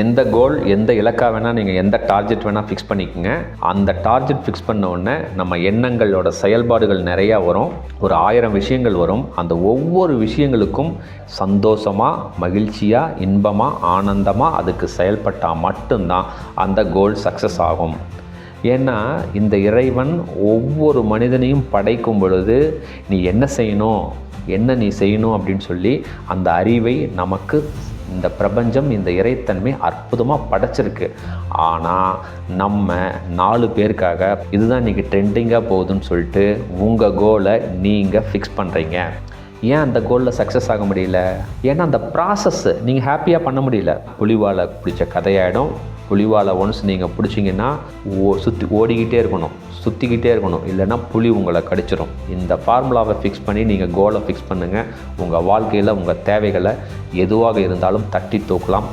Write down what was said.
எந்த கோல் எந்த இலக்கா வேணால் நீங்கள் எந்த டார்கெட் வேணால் ஃபிக்ஸ் பண்ணிக்கோங்க. அந்த டார்கெட் ஃபிக்ஸ் பண்ண உடனே நம்ம எண்ணங்களோட செயல்பாடுகள் நிறையா வரும். ஒரு ஆயிரம் விஷயங்கள் வரும். அந்த ஒவ்வொரு விஷயங்களுக்கும் சந்தோஷமாக மகிழ்ச்சியாக இன்பமாக ஆனந்தமாக அதுக்கு செயல்பட்டால் மட்டும்தான் அந்த கோல் சக்ஸஸ் ஆகும். ஏன்னா இந்த இறைவன் ஒவ்வொரு மனிதனையும் படைக்கும் பொழுது நீ என்ன செய்யணும் என்ன நீ செய்யணும் அப்படின்னு சொல்லி அந்த அறிவை நமக்கு இந்த பிரபஞ்சம் இந்த இறைத்தன்மை அற்புதமாக படைச்சிருக்கு. ஆனால் நம்ம நாலு பேருக்காக இதுதான் இன்றைக்கி ட்ரெண்டிங்காக போகுதுன்னு சொல்லிட்டு உங்கள் கோலை நீங்கள் ஃபிக்ஸ் பண்ணுறீங்க ஏன் அந்த கோலில் சக்ஸஸ் ஆக முடியல? ஏன்னா அந்த ப்ராசஸ்ஸு நீங்கள் ஹாப்பியாக பண்ண முடியல. புலிவாலை பிடிச்ச கதையாயிடும். புலிவாலை ஒன்ஸ் நீங்கள் பிடிச்சிங்கன்னா ஓ சுற்றி ஓடிக்கிட்டே இருக்கணும். சுற்றிக்கிட்டே இருக்கணும். இல்லைன்னா புலி உங்களை கடிச்சிடும் இந்த ஃபார்முலாவை ஃபிக்ஸ் பண்ணி நீங்கள் கோலை ஃபிக்ஸ் பண்ணுங்கள் உங்கள் வாழ்க்கையில் உங்கள் தேவைகளை எதுவாக இருந்தாலும் தட்டி தூக்கலாம்.